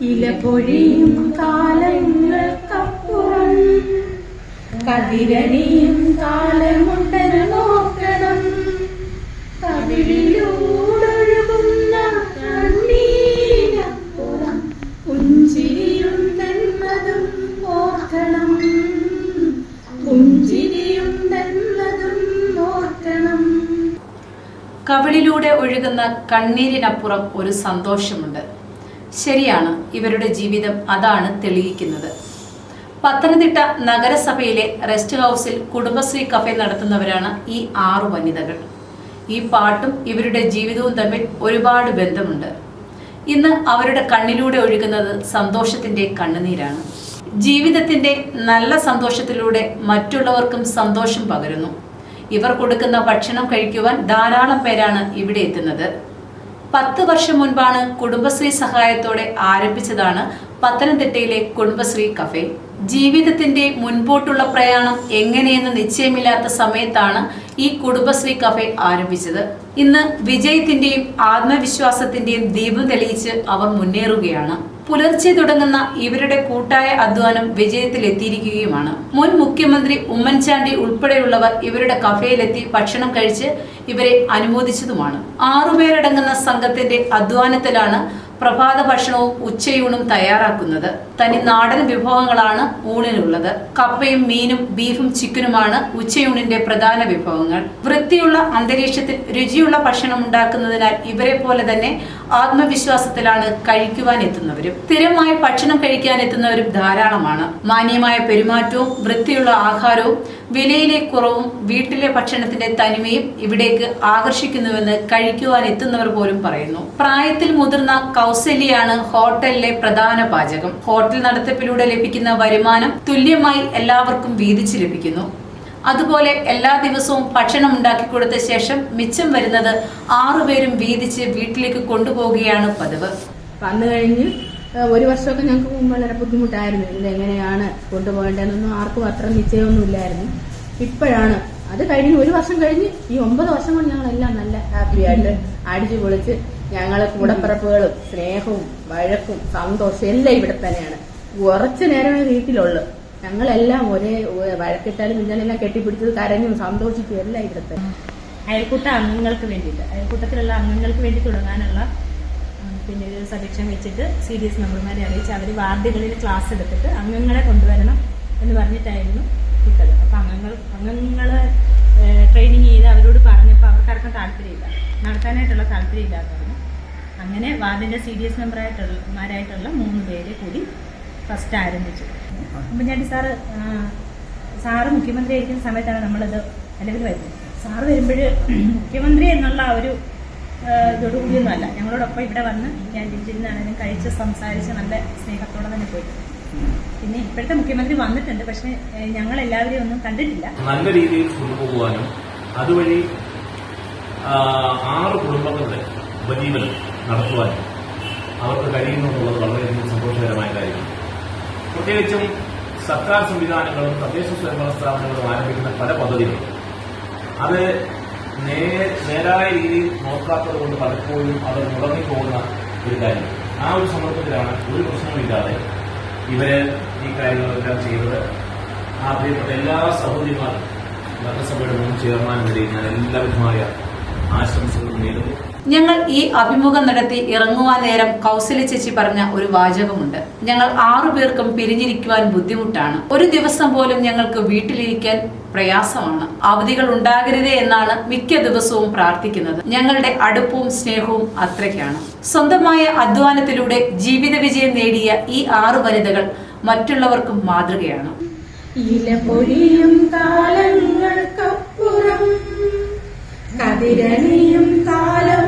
ഇലപൊഴിയും കാലങ്ങൾക്കപ്പുറം കതിരണിയും കാലമുണ്ടെന്ന് നോക്കണം. കവിളിലൂടൊഴുകുന്ന കണ്ണീരപ്പുറം. പുഞ്ചിരിയും തന്നതും ഓർക്കണം. പുഞ്ചിരിയും തന്നതും ഓർക്കണം. കവിളിലൂടെ ഒഴുകുന്ന കണ്ണീരിനപ്പുറം ഒരു സന്തോഷമുണ്ട്. ശരിയാണ്. ഇവരുടെ ജീവിതം അതാണ് തെളിയിക്കുന്നത്. പത്തനംതിട്ട നഗരസഭയിലെ റെസ്റ്റ് ഹൗസിൽ കുടുംബശ്രീ കഫേ നടത്തുന്നവരാണ് ഈ ആറു വനിതകൾ. ഈ പാട്ടും ഇവരുടെ ജീവിതവും തമ്മിൽ ഒരുപാട് ബന്ധമുണ്ട്. ഇന്ന് അവരുടെ കണ്ണിലൂടെ ഒഴുകുന്നത് സന്തോഷത്തിന്റെ കണ്ണുനീരാണ്. ജീവിതത്തിന്റെ നല്ല സന്തോഷത്തിലൂടെ മറ്റുള്ളവർക്കും സന്തോഷം പകരുന്നു. ഇവർ കൊടുക്കുന്ന ഭക്ഷണം കഴിക്കുവാൻ ധാരാളം പേരാണ് ഇവിടെ എത്തുന്നത്. പത്ത് വർഷം മുൻപാണ് കുടുംബശ്രീ സഹായത്തോടെ ആരംഭിച്ചതാണ് പത്തനംതിട്ടയിലെ കുടുംബശ്രീ കഫേ. ജീവിതത്തിന്റെ മുൻപോട്ടുള്ള പ്രയാണം എങ്ങനെയെന്ന് നിശ്ചയമില്ലാത്ത സമയത്താണ് ഈ കുടുംബശ്രീ കഫേ ആരംഭിച്ചത്. ഇന്ന് വിജയത്തിന്റെയും ആത്മവിശ്വാസത്തിന്റെയും ദീപം തെളിയിച്ച് അവർ മുന്നേറുകയാണ്. പുലർച്ചെ തുടങ്ങുന്ന ഇവരുടെ കൂട്ടായ അധ്വാനം വിജയത്തിലെത്തിയിരിക്കുകയുമാണ്. മുൻ മുഖ്യമന്ത്രി ഉമ്മൻചാണ്ടി ഉൾപ്പെടെയുള്ളവർ ഇവരുടെ കഫേയിലെത്തി ഭക്ഷണം കഴിച്ച് ഇവരെ അനുമോദിച്ചതുമാണ്. ആറുപേരടങ്ങുന്ന സംഘത്തിന്റെ അധ്വാനത്തിലാണ് പ്രഭാത ഭക്ഷണവും ഉച്ചയൂണും തയ്യാറാക്കുന്നത്. തനി നാടൻ വിഭവങ്ങളാണ് ഊണിനുള്ളത്. കപ്പയും മീനും ബീഫും ചിക്കനുമാണ് ഉച്ചയൂണിന്റെ പ്രധാന വിഭവങ്ങൾ. വൃത്തിയുള്ള അന്തരീക്ഷത്തിൽ രുചിയുള്ള ഭക്ഷണം ഉണ്ടാക്കുന്നതിനാൽ ഇവരെ പോലെ തന്നെ ആത്മവിശ്വാസത്തിലാണ് കഴിക്കുവാൻ എത്തുന്നവരും സ്ഥിരമായി ഭക്ഷണം കഴിക്കാൻ എത്തുന്നവരും ധാരാളമാണ്. മാന്യമായ പെരുമാറ്റവും വൃത്തിയുള്ള ആഹാരവും വിലയിലെ കുറവും വീട്ടിലെ ഭക്ഷണത്തിന്റെ തനിമയും ഇവിടേക്ക് ആകർഷിക്കുന്നുവെന്ന് കഴിക്കുവാൻ എത്തുന്നവർ പോലും പറയുന്നു. പ്രായത്തിൽ മുതിർന്ന കൗസല്യാണ് ഹോട്ടലിലെ പ്രധാന പാചകം. ഹോട്ടൽ നടത്തിപ്പിലൂടെ ലഭിക്കുന്ന വരുമാനം തുല്യമായി എല്ലാവർക്കും വീതിച്ച് ലഭിക്കുന്നു. അതുപോലെ എല്ലാ ദിവസവും ഭക്ഷണം ഉണ്ടാക്കി കൊടുത്ത ശേഷം മിച്ചം വരുന്നത് ആറുപേരും വീതിച്ച് വീട്ടിലേക്ക് കൊണ്ടുപോവുകയാണ് പതിവ്. വന്നു കഴിഞ്ഞ് ഒരു വർഷമൊക്കെ ഞങ്ങൾക്ക് വളരെ ബുദ്ധിമുട്ടായിരുന്നു. ഇതെങ്ങനെയാണ് കൊണ്ടുപോകേണ്ടതെന്നൊന്നും ആർക്കും അത്ര നിശ്ചയമൊന്നും ഇല്ലായിരുന്നു ഇപ്പോഴാണ്. അത് കഴിഞ്ഞ് ഒരു വർഷം കഴിഞ്ഞ് ഈ ഒമ്പത് വർഷം കൊണ്ട് ഞങ്ങളെല്ലാം നല്ല ഹാപ്പി ആയിട്ട് അടിച്ചു പൊളിച്ച് ഞങ്ങൾ കൂടപ്പിറപ്പുകളും സ്നേഹവും വഴക്കും സന്തോഷവും എല്ലാം ഇവിടെ തന്നെയാണ്. കുറച്ചു നേരമേ വീട്ടിലുള്ളു. ഞങ്ങളെല്ലാം ഒരേ വഴക്കിട്ടാലും ഇന്നലെല്ലാം കെട്ടിപ്പിടിച്ചത് കരഞ്ഞും സന്തോഷിച്ചും എല്ലാം ഇവിടുത്തെ. അയൽക്കൂട്ട അംഗങ്ങൾക്ക് വേണ്ടിയിട്ട് അയൽക്കൂട്ടത്തിലുള്ള അംഗങ്ങൾക്ക് വേണ്ടി തുടങ്ങാനുള്ള പിന്നെ ഒരു സജക്ഷൻ വെച്ചിട്ട് സി ഡി എസ് മെമ്പർമാരെ അറിയിച്ച് അവർ വാർഡുകളിൽ ക്ലാസ് എടുത്തിട്ട് അംഗങ്ങളെ കൊണ്ടുവരണം എന്ന് പറഞ്ഞിട്ടായിരുന്നു ഇട്ടത്. അപ്പം അംഗങ്ങൾ അംഗങ്ങളെ ട്രെയിനിങ് ചെയ്ത് അവരോട് പറഞ്ഞപ്പോൾ അവർക്കാർക്കും താല്പര്യമില്ല. നടത്താനായിട്ടുള്ള താല്പര്യമില്ലാന്ന് പറഞ്ഞു അങ്ങനെ വാർഡിന്റെ സി ഡി എസ് മെമ്പറായിട്ടുള്ളമാരായിട്ടുള്ള മൂന്ന് പേരെ കൂടി ഫസ്റ്റ് ആരംഭിച്ചു. ഉമ്മൻചാണ്ടി സാറ് സാറ് മുഖ്യമന്ത്രി ആയിരിക്കുന്ന സമയത്താണ് നമ്മളിത് നിലവിൽ വരുന്നത്. സാറ് വരുമ്പോൾ മുഖ്യമന്ത്രി എന്നുള്ള ആ ഒരു ഇതോടുകൂടിയൊന്നും അല്ല ഞങ്ങളോടൊപ്പം ഇവിടെ വന്ന് ഞാൻ ക്യാന്റീനിരുന്നാണെങ്കിലും കഴിച്ച് സംസാരിച്ച് നല്ല സ്നേഹത്തോടെ തന്നെ പോയി. പിന്നെ ഇപ്പോഴത്തെ മുഖ്യമന്ത്രി വന്നിട്ടുണ്ട്. പക്ഷെ ഞങ്ങൾ എല്ലാവരെയും ഒന്നും കണ്ടിട്ടില്ല. നല്ല രീതിയിൽ കൊണ്ടുപോകാനും അതുവഴി ആറ് കുടുംബങ്ങളുടെ ഉപജീവനം നടത്തുവാനും അവർക്ക് കഴിയുന്നു എന്നുള്ളത് വളരെയധികം സന്തോഷകരമായ കാര്യമാണ് പ്രത്യേകിച്ചും സർക്കാർ സംവിധാനങ്ങളും തദ്ദേശ സ്വയംഭരണ സ്ഥാപനങ്ങളും ആരംഭിക്കുന്ന പല പദ്ധതികളും. അത് നേരായ രീതിയിൽ നോക്കാത്തത് കൊണ്ട് പലപ്പോഴും അത് മുടങ്ങിപ്പോകുന്ന ഒരു കാര്യം. ആ ഒരു സന്ദർഭത്തിലാണ് ഒരു പ്രശ്നമില്ലാതെ ഇവർ ഈ കാര്യങ്ങളെല്ലാം ചെയ്തത്. ആ പ്രിയപ്പെട്ട എല്ലാ സഹോദരിമാരും നഗരസഭയുടെ മുൻ ചെയർമാൻ വരെ ഞാൻ എല്ലാവിധമായ ആശംസകളും നേരുന്നു. ഞങ്ങൾ ഈ അഭിമുഖം നടത്തി ഇറങ്ങുവാൻ നേരം കൗസല്യ ചേച്ചി പറഞ്ഞ ഒരു വാചകമുണ്ട്. ഞങ്ങൾ ആറു പേർക്കും പിരിഞ്ഞിരിക്കുവാൻ ബുദ്ധിമുട്ടാണ്. ഒരു ദിവസം പോലും ഞങ്ങൾക്ക് വീട്ടിലിരിക്കാൻ പ്രയാസമാണ്. അവധികൾ ഉണ്ടാകരുതേ എന്നാണ് മിക്ക ദിവസവും പ്രാർത്ഥിക്കുന്നത്. ഞങ്ങളുടെ അടുപ്പവും സ്നേഹവും അത്രയ്ക്കാണ്. സ്വന്തമായ അധ്വാനത്തിലൂടെ ജീവിത വിജയം നേടിയ ഈ ആറു വനിതകൾ മറ്റുള്ളവർക്കും മാതൃകയാണ്. ഇലപൊഴിയും കതിരണിയും കാലമുണ്ടെന്നോക്കണം